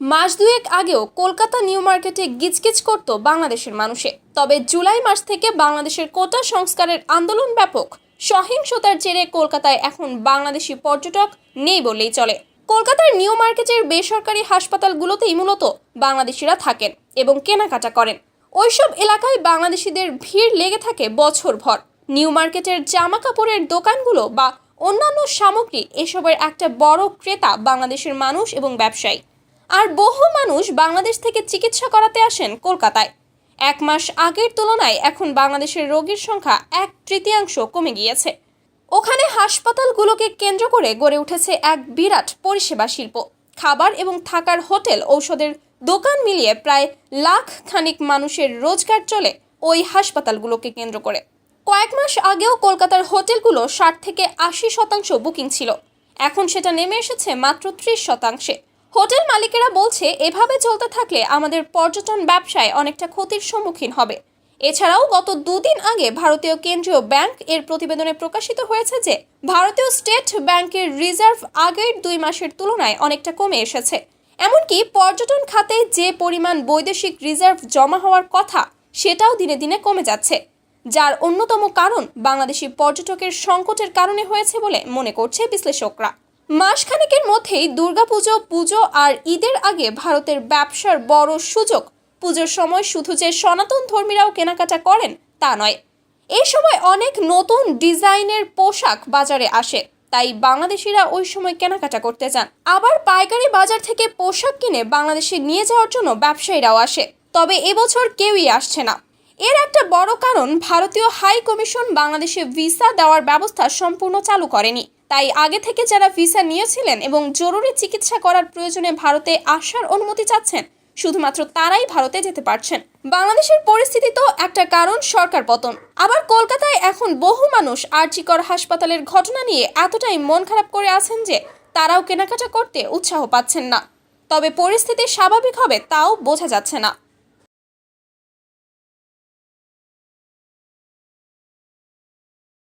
মাস দুয়েক আগেও কলকাতা নিউ মার্কেটে গিজগিজ করত বাংলাদেশের মানুষে। তবে জুলাই মাস থেকে বাংলাদেশের কোটা সংস্কারের আন্দোলন ব্যাপক। সহিংসতার জেরে কলকাতায় এখন বাংলাদেশি পর্যটক নেই বললেই চলে। কলকাতার নিউ মার্কেটের বেসরকারি হাসপাতালগুলোতেই মূলত বাংলাদেশিরা থাকেন এবং কেনাকাটা করেন। ওইসব এলাকায় বাংলাদেশিদের ভিড় লেগে থাকে বছরভর। নিউ মার্কেটের জামা কাপড়ের দোকানগুলো বা অন্যান্য সামগ্রী এসবের একটা বড় ক্রেতা বাংলাদেশের মানুষ এবং ব্যবসায়ী। আর বহু মানুষ বাংলাদেশ থেকে চিকিৎসা করাতে আসেন কলকাতায়। এক মাস আগের তুলনায় এখন বাংলাদেশের রোগীর সংখ্যা এক তৃতীয়াংশ কমে গিয়েছে। ওখানে হাসপাতালগুলোকে কেন্দ্র করে গড়ে উঠেছে এক বিরাট পরিষেবা শিল্প। খাবার এবং থাকার হোটেল ঔষধের দোকান মিলিয়ে প্রায় লাখ খানিক মানুষের রোজগার চলে ওই হাসপাতালগুলোকে কেন্দ্র করে। কয়েক মাস আগেও কলকাতার হোটেলগুলো ষাট থেকে আশি শতাংশ বুকিং ছিল। এখন সেটা নেমে এসেছে মাত্র ত্রিশ শতাংশে। হোটেল মালিকেরা বলছে, এভাবে চলতে থাকলে আমাদের পর্যটন ব্যবসায় অনেকটা ক্ষতির সম্মুখীন হবে। এছাড়াও গত দুদিন আগে ভারতীয় কেন্দ্রীয় ব্যাংক এর প্রতিবেদনে প্রকাশিত হয়েছে যে, ভারতীয় স্টেট ব্যাংকের রিজার্ভ আগের দুই মাসের তুলনায় অনেকটা কমে এসেছে। এমনকি পর্যটন খাতে যে পরিমাণ বৈদেশিক রিজার্ভ জমা হওয়ার কথা, সেটাও দিনে দিনে কমে যাচ্ছে। যার অন্যতম কারণ বাংলাদেশি পর্যটকের সংকটের কারণে হয়েছে বলে মনে করছে বিশ্লেষকরা। মাসখানেকের মধ্যেই দুর্গাপুজো, পুজো আর ঈদের আগে ভারতের ব্যবসার বড় সুযোগ। পুজোর সময় শুধু যে সনাতন ধর্মীরাও কেনাকাটা করেন, তা নয়। এই সময় অনেক নতুন ডিজাইনের পোশাক বাজারে আসে, তাই বাংলাদেশিরা ওই সময় কেনাকাটা করতে যান আবার পাইকারি বাজার থেকে পোশাক কিনে বাংলাদেশে নিয়ে যাওয়ার জন্য ব্যবসায়ীরাও আসে, তবে এবছর কেউই আসছে না। এর একটা বড় কারণ, ভারতীয় হাই কমিশন বাংলাদেশে ভিসা দেওয়ার ব্যবস্থা সম্পূর্ণ চালু করেনি। তাই আগে থেকে যারা ভিসা নিয়েছিলেন এবং জরুরি চিকিৎসা করার প্রয়োজনে ভারতে আসার অনুমতি চাচ্ছেন, শুধুমাত্র তারাই ভারতে যেতে পারছেন। বাংলাদেশের পরিস্থিতি তো একটা কারণ, সরকার পতন। আবার কলকাতায় এখন বহু মানুষ আর্চিকর হাসপাতালের ঘটনা নিয়ে এতটাই মন খারাপ করে আছেন যে তারাও কেনাকাটা করতে উৎসাহ পাচ্ছেন না। তবে পরিস্থিতি স্বাভাবিক হবে, তাও বোঝা যাচ্ছে না।